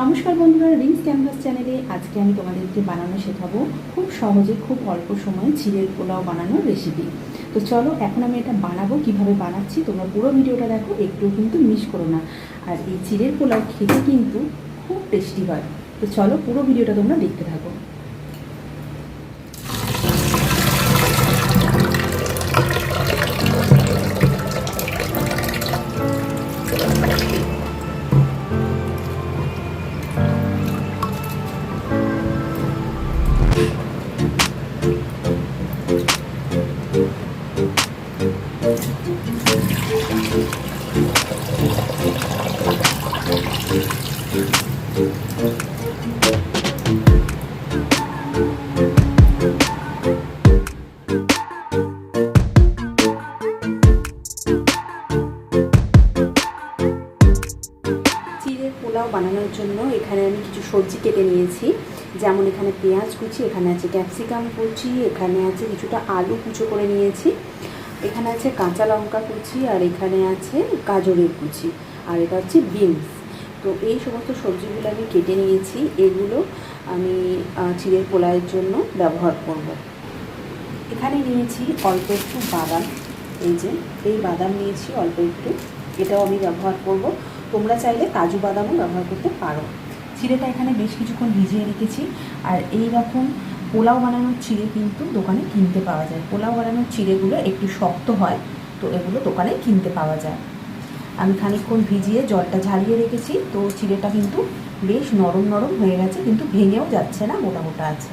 নমস্কার বন্ধুরা Rings canvas চ্যানেলে আজকে আমি তোমাদেরকে বানানো শেখাবো খুব সহজে, খুব অল্প সময়ে চিড়ের পোলাও বানানোর রেসিপি তো চলো, এখন আমি এটা বানাবো, কীভাবে বানাচ্ছি, তোমরা পুরো ভিডিওটা দেখো একটু কিন্তু মিস করো না। আর এই চিড়ের পোলাও খেতে কিন্তু খুব টেস্টি হয়। তো চলো, পুরো ভিডিওটা তোমরা দেখতে থাকো। পোলাও বানানোর জন্য এখানে আমি কিছু সবজি কেটে নিয়েছি। যেমন এখানে পেঁয়াজ কুচি, এখানে আছে ক্যাপসিকাম কুচি, এখানে আছে কিছুটা আলু কুচো করে নিয়েছি। এখানে আছে কাঁচা লঙ্কা কুচি আর এখানে আছে গাজরের কুচি আর এটা হচ্ছে বিনস। তো এই সমস্ত সবজিগুলো আমি কেটে নিয়েছি, এগুলো আমি চিড়ের পোলাওয়ের জন্য ব্যবহার করব। এখানে নিয়েছি অল্প একটু বাদাম, এই যে, এই বাদাম নিয়েছি অল্প একটু, এটাও আমি ব্যবহার করব। তোমরা চাইলে কাজু বাদামও ব্যবহার করতে পারো। চিড়েটা এখানে বেশ কিছুক্ষণ ভিজিয়ে রেখেছি। আর এই রকম পোলাও বানানোর চিড়ে কিন্তু দোকানে কিনতে পাওয়া যায়। পোলাও বানানোর চিড়েগুলো একটু শক্ত হয়, তো এগুলো দোকানে কিনতে পাওয়া যায়। আমি খানিকক্ষণ ভিজিয়ে জলটা ঝারিয়ে রেখেছি, তো চিড়েটা কিন্তু বেশ নরম নরম হয়ে গেছে, কিন্তু ভেঙেও যাচ্ছে না মোটা মোটা আছে।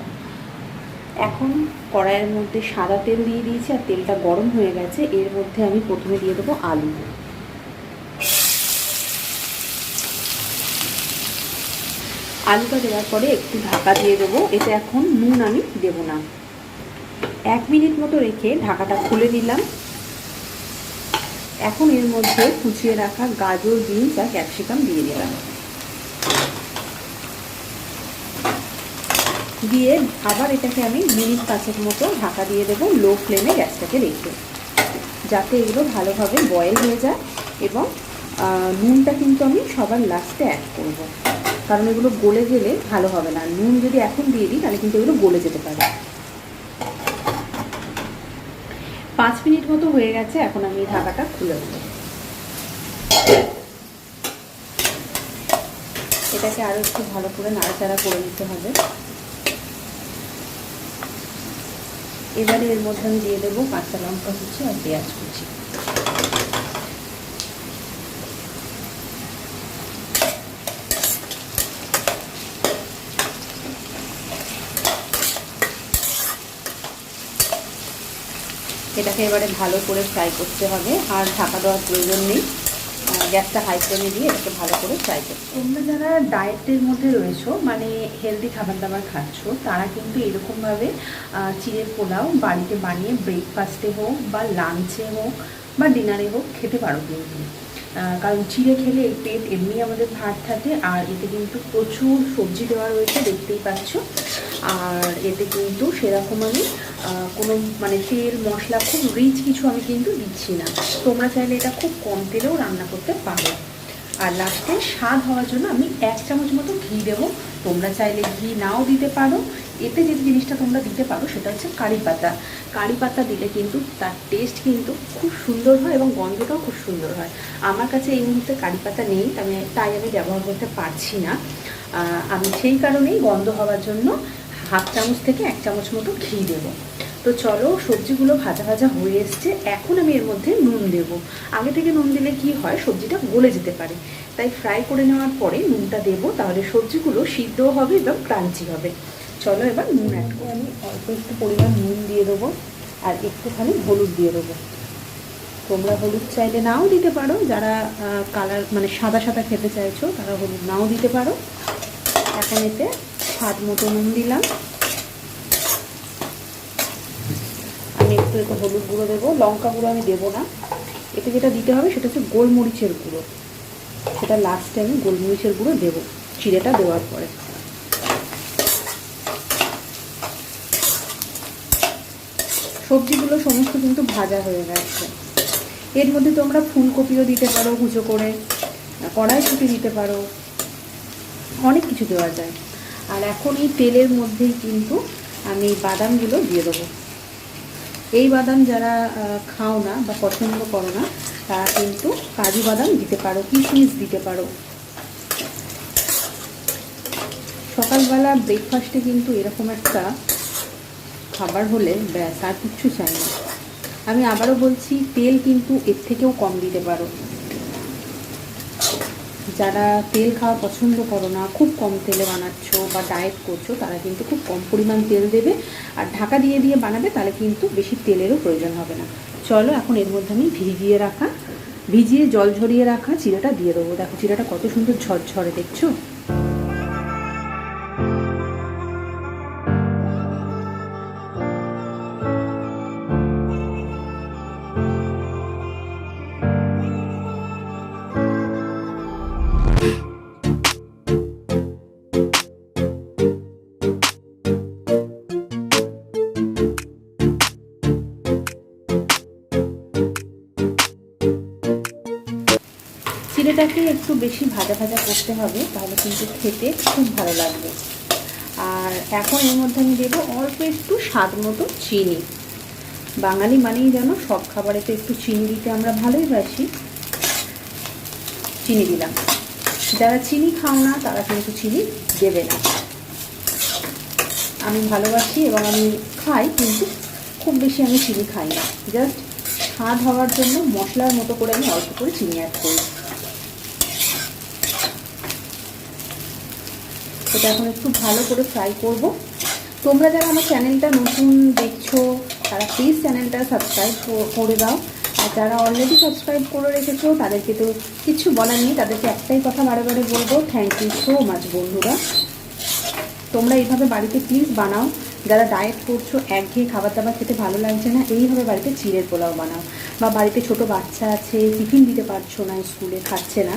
এখন কড়াইয়ের মধ্যে সাদা তেল দিয়ে দিয়েছি, আর তেলটা গরম হয়ে গেছে। এর মধ্যে আমি প্রথমে দিয়ে দেবো আলু। আলুটা দেওয়ার পরে একটু ঢাকা দিয়ে দেবো। এতে এখন নুন আমি দেবো না। এক মিনিট মতো রেখে ঢাকাটা খুলে নিলাম। এখন এর মধ্যে কুচিয়ে রাখা গাজর, বিনস আর ক্যাপসিকাম দিয়ে দিলাম। দিয়ে আবার এটাকে আমি মিনিট পাঁচেক মতো ঢাকা দিয়ে দেবো লো ফ্লেমে গ্যাসটাকে রেখে। যাতে এগুলো ভালোভাবে বয়েল হয়ে যায় এবং নুনটা কিন্তু আমি সবার লাস্টে অ্যাড করব। কারণ এগুলো গলে গেলে ভালো হবে না। নুন যদি এখন দিয়ে দিই, তাহলে কিন্তু এগুলো গলে যেতে পারে। পাঁচ মিনিট মতো হয়ে গেছে, এখন আমি ঢাকাটা খুলে দেবো এটাকে আরও একটু ভালো করে নাড়াচাড়া করে নিতে হবে। এবারে এর মধ্যে আমি দিয়ে দেবো কাঁচা লঙ্কা কুচি আর পেঁয়াজ কুচি। এটাকে এবারে ভালো করে ফ্রাই করতে হবে। আর ঢাকা দেওয়ার প্রয়োজন নেই। গ্যাসটা হাই ফ্লেমে দিয়ে এটাকে ভালো করে ফ্রাই করতে তোমরা যারা ডায়েটের মধ্যে রয়েছো মানে হেলদি খাবার দাবার খাচ্ছ, তারা কিন্তু এরকমভাবে চিড়ের পোলাও বাড়িতে বানিয়ে ব্রেকফাস্টে হোক বা লাঞ্চে হোক বা ডিনারে হোক খেতে পারো কিন্তু। কারণ চিড়ে খেলে পেট এমনি আমাদের ভাত থাকে, আর এতে কিন্তু প্রচুর সবজি দেওয়া রয়েছে, দেখতেই পাচ্ছ। আর এতে কিন্তু সেরকম আমি কোনো মানে তেল, মশলা খুব রিচ কিছু আমি কিন্তু দিচ্ছি না। তোমরা চাইলে এটা খুব কম তেলেও রান্না করতে পারো। আর লাস্টে স্বাদ হওয়ার জন্য আমি এক চামচ মতো ঘি দেবো। তোমরা চাইলে ঘি নাও দিতে পারো। এতে যে জিনিসটা তোমরা দিতে পারো সেটা হচ্ছে কারি পাতা। কারি পাতা দিলে কিন্তু তার টেস্ট কিন্তু খুব সুন্দর হয় এবং গন্ধটাও খুব সুন্দর হয়। আমার কাছে এই মুহূর্তে কারি পাতা নেই আমি তাই আমি ব্যবহার করতে পারছি না। আমি সেই কারণেই গন্ধ হওয়ার জন্য হাফ চামচ থেকে এক চামচ মতো ঘি দেবো। তো চলো, সবজিগুলো ভাজা ভাজা হয়ে এসছে। এখন আমি এর মধ্যে নুন দেব। আগে থেকে নুন দিলে কি হয়, সবজিটা গলে যেতে পারে। তাই ফ্রাই করে নেওয়ার পরে নুনটা দেবো, তাহলে সবজিগুলো সিদ্ধও হবে এবং ক্রাঞ্চি হবে। চলো এবার নুন অ্যাড করে আমি অল্প একটু পরিমাণ নুন দিয়ে দেবো আর একটুখানি হলুদ দিয়ে দেবো। তোমরা হলুদ চাইলে নাও দিতে পারো, যারা কালার মানে সাদা সাদা খেতে চাইছো, তারা হলুদ নাও দিতে পারো। এখন এতে স্বাদ মতো নুন দিলাম। আমি একটু একটু হলুদ গুঁড়ো দেবো, লঙ্কা গুঁড়ো আমি দেবো না। এতে যেটা দিতে হবে সেটা হচ্ছে গোলমরিচের গুঁড়ো। সেটা লাস্টে আমি গোলমরিচের গুঁড়ো দেবো, চিড়েটা দেওয়ার পরে। সবজিগুলো সমস্ত কিন্তু ভাজা হয়ে গেছে। এর মধ্যে তোমরা ফুলকপিও দিতে পারো, কুচো করে কড়াইশুটি দিতে পারো, অনেক কিছু দেওয়া যায়। আর এখন এই তেলের মধ্যেই কিন্তু আমি বাদামগুলো দিয়ে দেবো। এই বাদাম যারা খাও না বা পছন্দ করো না, তারা কিন্তু কাজু বাদাম দিতে পারো, কিশমিশ দিতে পারো। সকালবেলা ব্রেকফাস্টে কিন্তু এরকম একটা খাবার হলে ব্যাস, আর কিচ্ছু চাই না। আমি আবারও বলছি, তেল কিন্তু এর থেকেও কম দিতে পারো। যারা তেল খাওয়া পছন্দ করো না, খুব কম তেলে বানাচ্ছ বা ডায়েট করছ, তারা কিন্তু খুব কম পরিমাণ তেল দেবে। আর ঢাকা দিয়ে দিয়ে বানাবে, তাহলে কিন্তু বেশি তেলেরও প্রয়োজন হবে না। চলো, এখন এর মধ্যে আমি ভিজিয়ে রাখা, ভিজিয়ে জল ঝরিয়ে রাখা চিরাটা দিয়ে দেবো। দেখো, চিরাটা কত সুন্দর ঝরঝরে, দেখছ? চিড়েটাকে একটু বেশি ভাজা ভাজা করতে হবে, তাহলে কিন্তু খেতে খুব ভালো লাগবে। আর এখন এর মধ্যে আমি দেবো অল্প একটু স্বাদ মতো চিনি। বাঙালি মানেই যেন সব খাবারে তো একটু চিনি দিতে আমরা ভালোই বাসি চিনি দিলাম। যারা চিনি খাও না, তারা কিন্তু চিনি দেবে না। আমি ভালোবাসি এবং আমি খাই, কিন্তু খুব বেশি আমি চিনি খাই না। জাস্ট স্বাদ হওয়ার জন্য মশলার মতো করে আমি অল্প করে চিনি অ্যাড করি। এটা এখন একটু ভালো করে ফ্রাই করব। তোমরা যারা আমার চ্যানেলটা নতুন দেখছ, তারা প্লিজ চ্যানেলটা সাবস্ক্রাইব করে দাও। আর যারা অলরেডি সাবস্ক্রাইব করে রেখেছো, তাদেরকে তো কিছু বলার নেই, তাদেরকে একটাই কথা বারে বারে বলব থ্যাংক ইউ সো মাচ বন্ধুরা। তোমরা এইভাবে বাড়িতে প্লিজ বানাও। যারা ডায়েট করছ, একঘেয়ে খাবার দাবার খেতে ভালো লাগছে না, এইভাবে বাড়িতে চিড়ের পোলাও বানাও। বা বাড়িতে ছোট বাচ্চা আছে টিফিন দিতে পারছ না, স্কুলে খাচ্ছে না,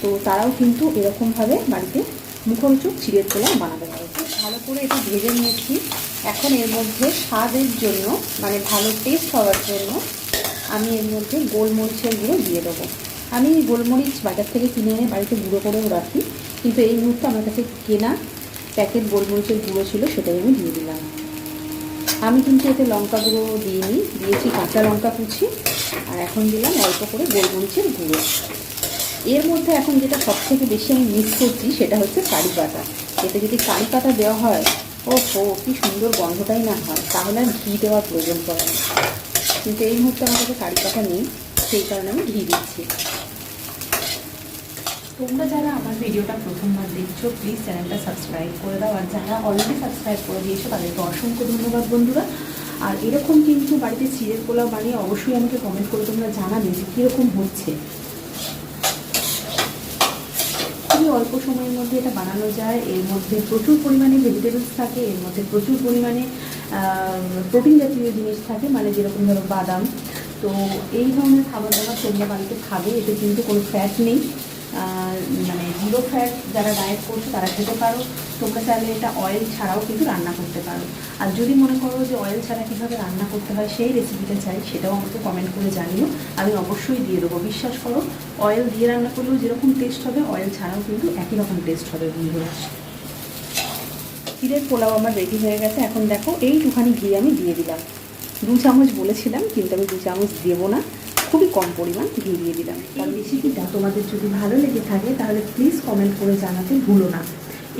তো তারাও কিন্তু এরকমভাবে বাড়িতে মুখরোচক চিড়ের পোলাও বানাতে পারো। খুব ভালো করে এটা ভেজে নিয়েছি। এখন এর মধ্যে স্বাদের জন্য মানে ভালো টেস্ট হওয়ার জন্য, আমি এর মধ্যে গোলমরিচের গুঁড়ো দিয়ে দেবো। আমি গোলমরিচ বাজার থেকে কিনে এনে বাড়িতে গুঁড়ো করেও রাখি, কিন্তু এই মুহূর্তে আমার কাছে কেনা প্যাকেট গোলমরিচের গুঁড়ো ছিল, সেটাই আমি দিয়ে দিলাম। আমি কিন্তু এতে লঙ্কা গুঁড়ো দিইনি, দিয়েছি কাঁচা লঙ্কা কুচি, আর এখন দিলাম অল্প করে গোলমরিচের গুঁড়ো। এর মধ্যে এখন যেটা সব থেকে বেশি আমি মিস করছি সেটা হচ্ছে কারি পাতা। এতে যদি কারি পাতা দেওয়া হয় ও হো কি সুন্দর গন্ধটাই না হয়। তাহলে আর ঘি দেওয়ার প্রয়োজন পড়ে না। কিন্তু এই মুহূর্তে আমার কাছে কারি পাতা নেই, সেই কারণে আমি ঘি দিচ্ছি। তোমরা যারা আমার ভিডিওটা প্রথমবার দেখছ প্লিজ চ্যানেলটা সাবস্ক্রাইব করে দাও। আর যারা অলরেডি সাবস্ক্রাইব করে দিয়েছ, তাদেরকে অসংখ্য ধন্যবাদ বন্ধুরা। আর এরকম কিন্তু বাড়িতে চিড়ের পোলাও বানিয়ে অবশ্যই আমাকে কমেন্ট করে তোমরা জানাবে যে কীরকম হচ্ছে খুবই অল্প সময়ের মধ্যে এটা বানানো যায়। এর মধ্যে প্রচুর পরিমাণে ভেজিটেবলস থাকে, এর মধ্যে প্রচুর পরিমাণে প্রোটিন জাতীয় জিনিস থাকে মানে যেরকম ধরো বাদাম। তো এই ধরনের খাবার দাবার তোমরা বাড়িতে খাবে, এতে কিন্তু কোনো ফ্যাট নেই। মানে জিরো ফ্যাট যারা ডায়েট করছ, তারা খেতে পারো। তোমরা চাইলে এটা অয়েল ছাড়াও কিন্তু রান্না করতে পারো। আর যদি মনে করো যে অয়েল ছাড়া কীভাবে রান্না করতে হয়, সেই রেসিপিটা চাই, সেটাও আমাকে কমেন্ট করে জানিও। আমি অবশ্যই দিয়ে দেবো, বিশ্বাস করো অয়েল দিয়ে রান্না করলেও যেরকম টেস্ট হবে অয়েল ছাড়াও কিন্তু একই রকম টেস্ট হবে, বন্ধুরা। ক্ষীরের পোলাও আমার রেডি হয়ে গেছে। এখন দেখো, এইটুখানি ঘি আমি দিয়ে দিলাম। দু চামচ বলেছিলাম, কিন্তু আমি দু চামচ দেবো না। খুবই কম পরিমাণ ঘি দিয়ে দিলাম। কারণ রেসিপিটা তোমাদের যদি ভালো লেগে থাকে, তাহলে প্লিজ কমেন্ট করে জানাতে ভুলো না।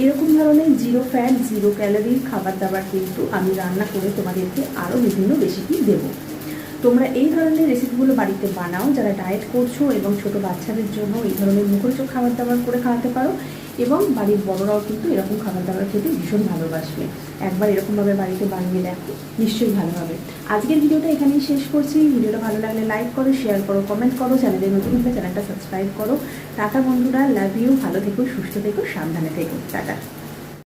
এরকম ধরনের জিরো ফ্যাট জিরো ক্যালোরির খাবার দাবার কিন্তু আমি রান্না করে তোমাদেরকে আরও বিভিন্ন রেসিপি দেবো। তোমরা এই ধরনের রেসিপিগুলো বাড়িতে বানাও, যারা ডায়েট করছ এবং ছোট বাচ্চাদের জন্য এই ধরনের মুখরোচক খাবার দাবার করে খাওয়াতে পারো। এবং বাড়ির বড়রাও কিন্তু এরকম খাবার দাবার খেতে ভীষণ ভালোবাসবে। একবার এরকমভাবে বাড়িতে বানিয়ে দেখো, নিশ্চয়ই ভালো হবে। আজকের ভিডিওটা এখানেই শেষ করছি। ভিডিওটা ভালো লাগলে লাইক করো শেয়ার করো কমেন্ট করো চ্যানেলে নতুন হলে চ্যানেলটা সাবস্ক্রাইব করো। টাটা বন্ধুরা লাভ ইউ ভালো থেকো, সুস্থ থেকো, সাবধানে থেকো। টাটা।